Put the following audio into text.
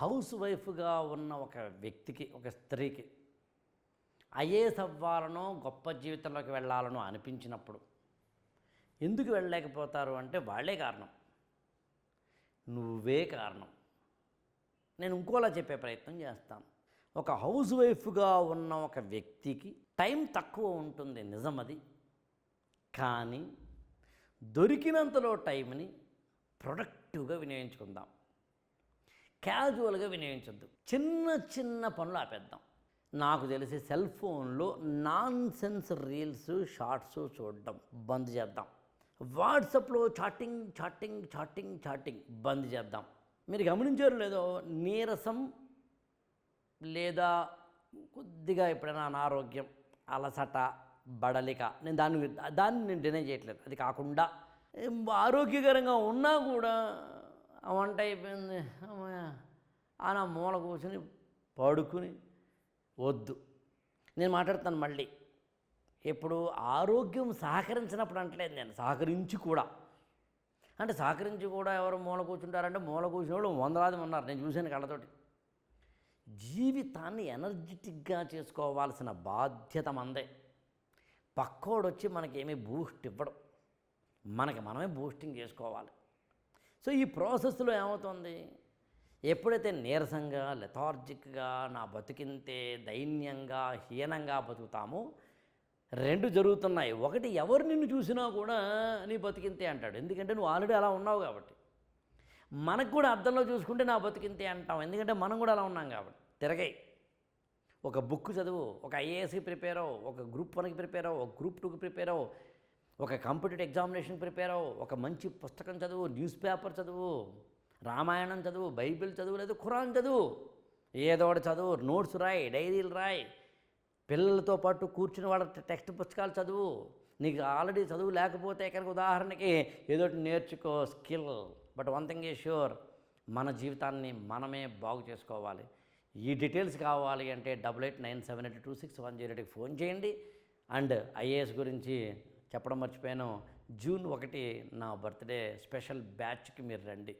House వైఫ్గా ఉన్న ఒక వ్యక్తికి ఒక స్త్రీకి ఐఏఎస్ అవ్వాలనో గొప్ప జీవితంలోకి వెళ్ళాలనో అనిపించినప్పుడు ఎందుకు వెళ్ళలేకపోతారు అంటే వాళ్ళే కారణం. నువ్వే కారణం. నేను ఇంకోలా చెప్పే ప్రయత్నం చేస్తాను. ఒక హౌస్ వైఫ్గా ఉన్న ఒక వ్యక్తికి టైం తక్కువ ఉంటుంది నిజం అది. కానీ దొరికినంతలో టైంని ప్రొడక్టివ్గా వినియోగించుకుందాం. క్యాజువల్గా వినియోగించొద్దు. చిన్న చిన్న పనులు ఆపేద్దాం. నాకు తెలిసి సెల్ ఫోన్లో నాన్ సెన్స్ రీల్స్ షార్ట్స్ చూడడం బంద్ చేద్దాం. వాట్సాప్లో చాటింగ్ చాటింగ్ చాటింగ్ చాటింగ్ బంద్ చేద్దాం. మీరు గమనించారు లేదో నీరసం లేదా కొద్దిగా ఎప్పుడైనా అనారోగ్యం అలసట బడలిక నేను దాన్ని దాన్ని నేను డినై చేయట్లేదు. అది కాకుండా ఆరోగ్యకరంగా ఉన్నా కూడా వంట అయిపోయింది. అమ్మయ్య ఆ నా మూల కూర్చుని పడుకుని వద్దు. నేను మాట్లాడతాను మళ్ళీ. ఇప్పుడు ఆరోగ్యం సహకరించినప్పుడు అంటలేదు నేను. సహకరించి కూడా. అంటే సహకరించి కూడా ఎవరు మూల కూర్చుంటారంటే మూల కూర్చున్న వాళ్ళు వందలాది ఉన్నారు. నేను చూశాను కళ్ళతోటి. జీవితాన్ని ఎనర్జెటిక్గా చేసుకోవాల్సిన బాధ్యత మందే. పక్కోడు వచ్చి మనకేమీ బూస్ట్ ఇవ్వడం. మనకి మనమే బూస్టింగ్ చేసుకోవాలి. సో ఈ ప్రాసెస్లో ఏమవుతుంది? ఎప్పుడైతే నీరసంగా లెథార్జిక్గా నా బతికింతే దైన్యంగా హీనంగా బతుకుతామో రెండు జరుగుతున్నాయి. ఒకటి ఎవరు నిన్ను చూసినా కూడా నీ బతికింతే అంటాడు. ఎందుకంటే నువ్వు ఆల్రెడీ అలా ఉన్నావు కాబట్టి. మనకు కూడా అర్థంలో చూసుకుంటే నా బతికింతే అంటాం. ఎందుకంటే మనం కూడా అలా ఉన్నాం కాబట్టి. తిరగాయి ఒక బుక్ చదువు ఒక ఐఏఎస్కి ప్రిపేర్ అవ్వు ఒక గ్రూప్ వన్కి ప్రిపేర్ అవ్వు ఒక గ్రూప్ టూకి ప్రిపేర్ అవ్వు. ఒక కాంపిటేటివ్ ఎగ్జామినేషన్ ప్రిపేర్ అవ్వు ఒక మంచి పుస్తకం చదువు న్యూస్ పేపర్ చదువు రామాయణం చదువు బైబిల్ చదువు లేదు ఖురాన్ చదువు. ఏదో ఒకటి చదువు నోట్స్ రాయి డైరీలు రాయి. పిల్లలతో పాటు కూర్చుని వాళ్ళ టెక్స్ట్ పుస్తకాలు చదువు. నీకు ఆల్రెడీ చదువు లేకపోతే ఇక్కడ ఉదాహరణకి ఏదో నేర్చుకో skill. But one thing is sure మన జీవితాన్ని మనమే బాగు చేసుకోవాలి. ఈ డీటెయిల్స్ కావాలి అంటే double eight nine seven eight two six one zero ఎయిట్కి ఫోన్ చేయండి. అండ్ ఐఏఎస్ గురించి చెప్పడం మర్చిపోయాను. జూన్ ఒకటి నా బర్త్డే స్పెషల్ బ్యాచ్కి మీరు రండి.